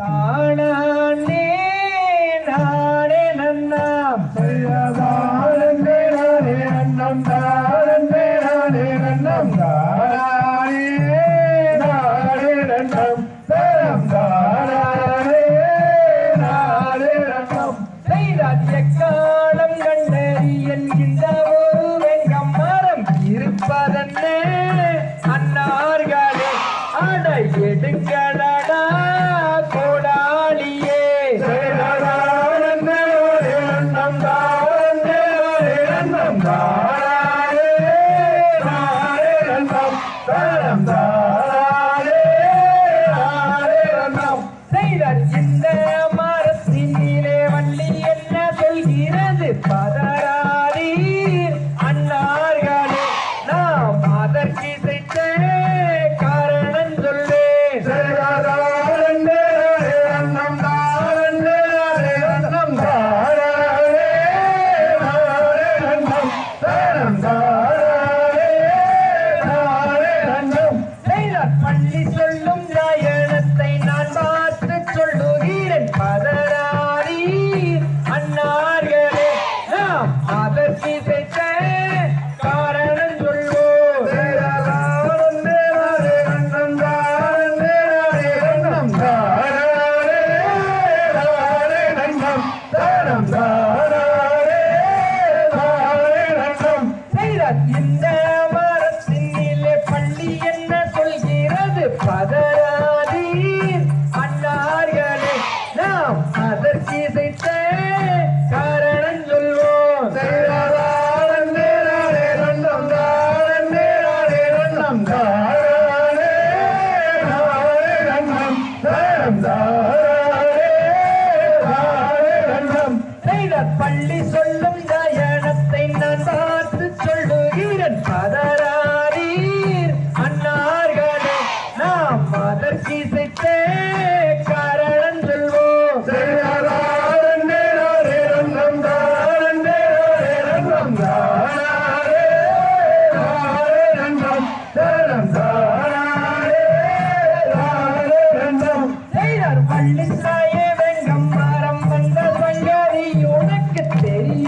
தானே நானே நன்னா தானே நானே நன்னம் தானே நானே நன்னம். தானே நானே நன்னம். தரம் தானே நானே நன்னம். செய்தாதிய காலம் கண்டறி அன்னார்களே அட जिंदा பள்ளி சொல்லும் கயனத்தை நான் பார்த்து சொல்லுகிறேன். பதறாரீர் அன்னார்களே நாம் அதற்கு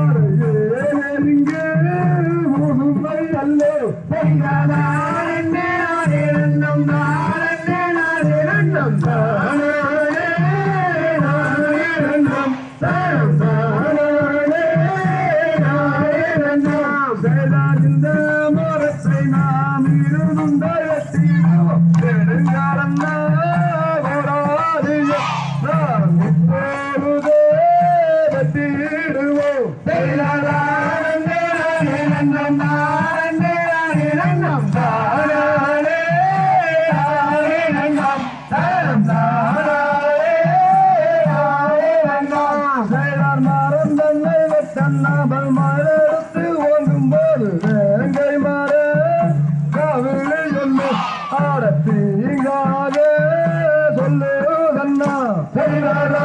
yeah, yeah, yeah. ஆடத்தீங்காக சொல்லு கண்ணா செய்வாரா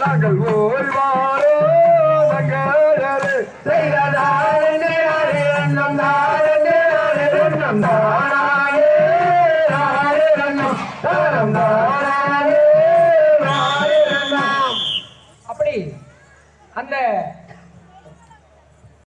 நாங்கள் ஓய்வாரே